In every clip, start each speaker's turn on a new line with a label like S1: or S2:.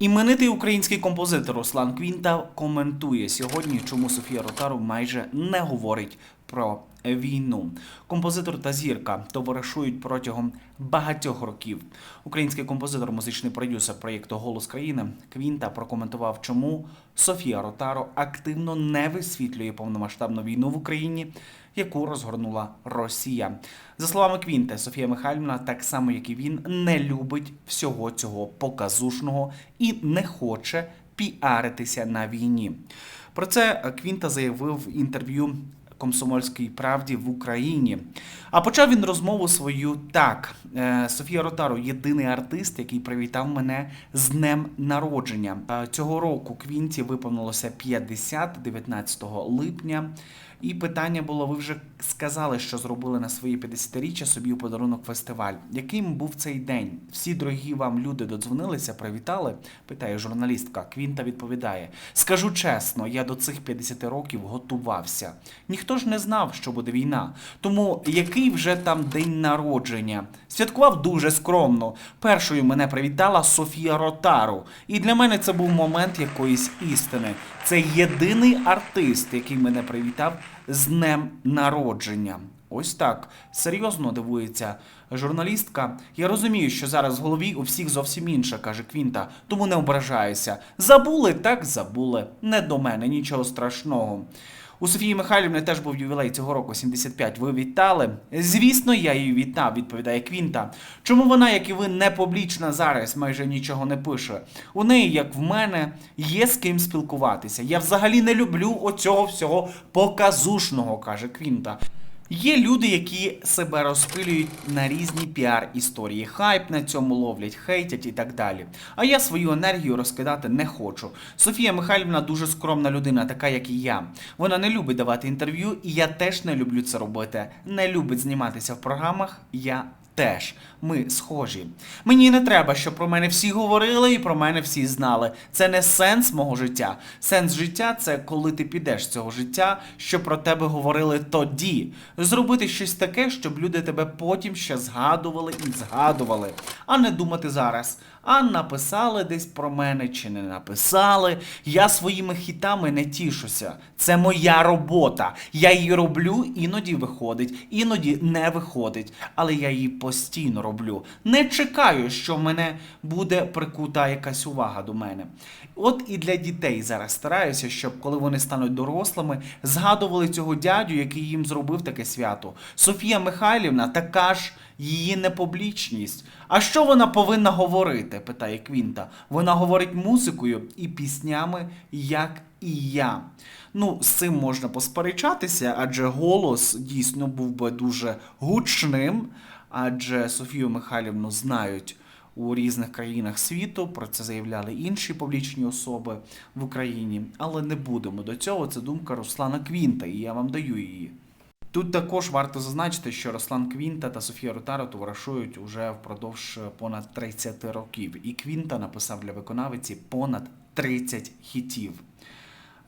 S1: Іменитий український композитор Руслан Квінта коментує сьогодні, чому Софія Ротару майже не говорить про війну. Композитор та зірка товаришують протягом багатьох років. Український композитор, музичний продюсер проєкту Голос країни Квінта прокоментував, чому Софія Ротаро активно не висвітлює повномасштабну війну в Україні, яку розгорнула Росія. За словами Квінти, Софія Михайлівна, так само як і він, не любить всього цього показушного і не хоче піаритися на війні. Про це Квінта заявив в інтерв'ю Комсомольській правді в Україні. А почав він розмову свою так: Е, Софія Ротару єдиний артист, який привітав мене з днем народження. Е, Цього року Квінті виповнилося 50, 19 липня. І питання було: ви вже сказали, що зробили на свої 50-річчя собі у подарунок фестиваль. Яким був цей день? Всі дорогі вам люди додзвонилися, привітали? питає журналістка. Квінта відповідає: Скажу чесно, я до цих 50 років готувався. Ніхто ж не знав, що буде війна. Тому який вже там день народження? Святкував дуже скромно. Першою мене привітала Софія Ротару. І для мене це був момент якоїсь істини. Це єдиний артист, який мене привітав з днем народження. Ось так серйозно дивується журналістка. Я розумію, що зараз в голові у всіх зовсім інше, каже Квінта, тому не ображаюся. Забули, так забули. Не до мене, нічого страшного. У Софії Михайлівни теж був ювілей цього року 75. Ви вітали? Звісно, я її вітав, відповідає Квінта. Чому вона, як і ви, не публічна зараз, майже нічого не пише? У неї, як в мене, є з ким спілкуватися. Я взагалі не люблю оцього всього показушного, каже Квінта. Є люди, які себе розпилюють на різні піар-історії, хайп на цьому ловлять, хейтять і так далі. А я свою енергію розкидати не хочу. Софія Михайлівна дуже скромна людина, така як і я. Вона не любить давати інтерв'ю, і я теж не люблю це робити. Не любить зніматися в програмах. Я теж. Ми схожі. Мені не треба, щоб про мене всі говорили і про мене всі знали. Це не сенс мого життя. Сенс життя це коли ти підеш з цього життя, що про тебе говорили тоді. Зробити щось таке, щоб люди тебе потім ще згадували і згадували, а не думати зараз. А написали десь про мене чи не написали. Я своїми хітами не тішуся. Це моя робота. Я її роблю, іноді виходить, іноді не виходить. Але я її постійно роблю. Не чекаю, що в мене буде прикута якась увага до мене. От і для дітей зараз стараюся, щоб коли вони стануть дорослими, згадували цього дядю, який їм зробив таке свято. Софія Михайлівна така ж її непублічність. А що вона повинна говорити? питає Квінта. Вона говорить музикою і піснями, як і я. Ну, з цим можна посперечатися, адже голос дійсно був би дуже гучним, адже Софію Михайлівну знають у різних країнах світу. Про це заявляли інші публічні особи в Україні. Але не будемо до цього. Це думка Руслана Квінта, і я вам даю її. Тут також варто зазначити, що Руслан Квінта та Софія Ротаро товаришують уже впродовж понад 30 років, і Квінта написав для виконавиці понад 30 хітів.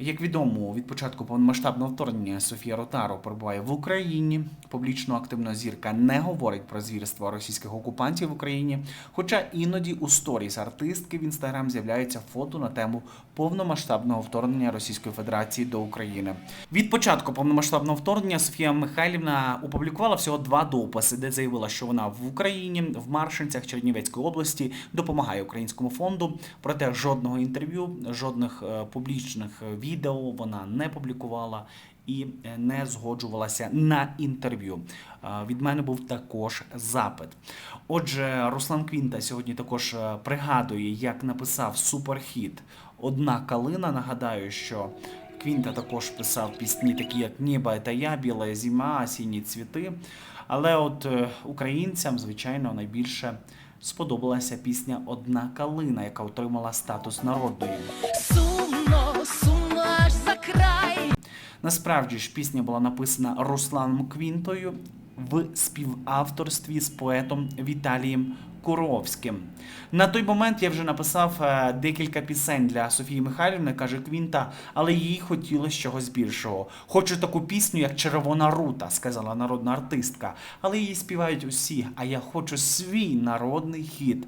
S1: Як відомо, від початку повномасштабного вторгнення Софія Ротаро перебуває в Україні. Публічно активна зірка не говорить про звірства російських окупантів в Україні. Хоча іноді у сторіс артистки в інстаграм з'являються фото на тему повномасштабного вторгнення Російської Федерації до України. Від початку повномасштабного вторгнення Софія Михайлівна опублікувала всього два дописи, де заявила, що вона в Україні в Маршинцях Чернівецької області допомагає українському фонду. Проте жодного інтерв'ю, жодних е, публічних е, відео вона не публікувала і е, не згоджувалася на інтерв'ю. Е, Від мене був також запит. Отже, Руслан Квінта сьогодні також е, пригадує, як написав суперхіт Одна калина. Нагадаю, що Квінта також писав пісні, такі як Небо та я, Біла зима, Осінні цвіти. Але от українцям, звичайно, найбільше сподобалася пісня Одна калина, яка отримала статус народної. Насправді ж пісня була написана Русланом Квінтою в співавторстві з поетом Віталієм Куровським. На той момент я вже написав е, декілька пісень для Софії Михайлівни, каже Квінта, але їй хотілося чогось більшого. Хочу таку пісню, як Червона рута, сказала народна артистка. Але її співають усі, а я хочу свій народний хіт.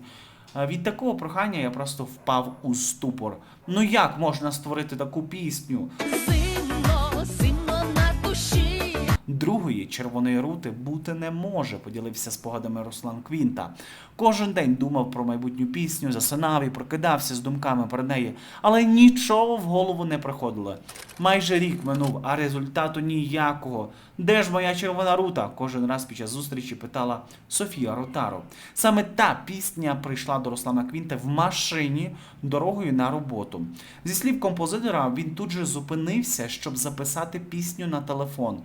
S1: А Від такого прохання я просто впав у ступор. Ну як можна створити таку пісню?
S2: Зимно, зимно на душі.
S1: Другої червоної рути бути не може, поділився спогадами Руслан Квінта. Кожен день думав про майбутню пісню, засинав і прокидався з думками про неї, але нічого в голову не приходило. Майже рік минув, а результату ніякого. Де ж моя червона рута? Кожен раз під час зустрічі питала Софія Ротаро. Саме та пісня прийшла до Руслана Квінта в машині дорогою на роботу. Зі слів композитора, він тут же зупинився, щоб записати пісню на телефон.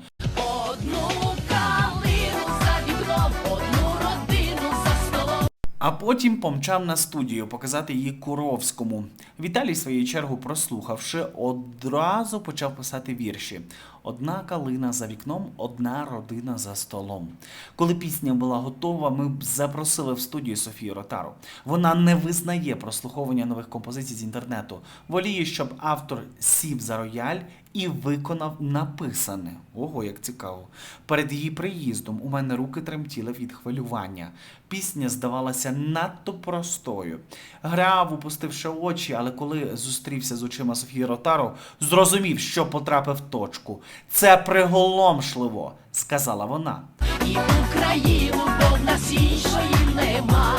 S1: А потім помчав на студію показати її Куровському. Віталій, в свою чергу, прослухавши, одразу почав писати вірші. Одна калина за вікном, одна родина за столом. Коли пісня була готова, ми б запросили в студію Софію Ротару. Вона не визнає прослуховування нових композицій з інтернету. Воліє, щоб автор сів за рояль і виконав написане. Ого, як цікаво. Перед її приїздом у мене руки тремтіли від хвилювання. Пісня здавалася надто простою. Грав, упустивши очі, але коли зустрівся з очима Софії Ротаро, зрозумів, що потрапив в точку. Це приголомшливо, сказала вона.
S2: І Україну, бо в нас іншої нема.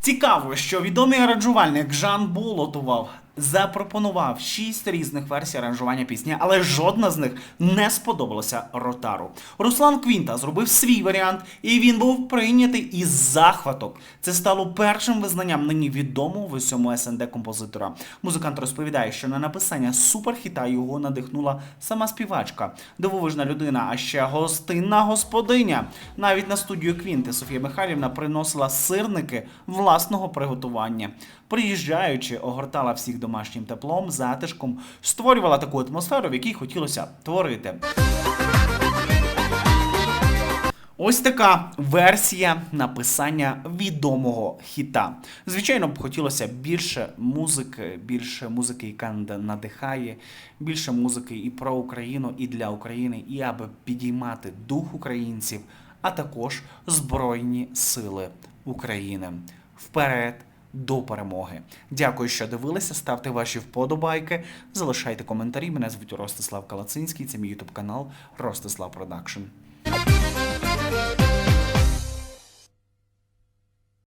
S1: Цікаво, що відомий аранжувальник Жан Болотував запропонував шість різних версій аранжування пісні, але жодна з них не сподобалася Ротару. Руслан Квінта зробив свій варіант, і він був прийнятий із захваток. Це стало першим визнанням нині відомого в усьому СНД композитора. Музикант розповідає, що на написання суперхіта його надихнула сама співачка, дивовижна людина, а ще гостинна господиня. Навіть на студію Квінти Софія Михайлівна приносила сирники власного приготування. Приїжджаючи, огортала всіх домашнім теплом, затишком, створювала таку атмосферу, в якій хотілося творити. Ось така версія написання відомого хіта. Звичайно, б хотілося більше музики, більше музики, яка надихає, більше музики і про Україну, і для України, і аби підіймати дух українців, а також Збройні Сили України. Вперед! До перемоги. Дякую, що дивилися. Ставте ваші вподобайки, залишайте коментарі. Мене звуть Ростислав Калацинський. Це мій ютуб канал Ростислав Продакшн.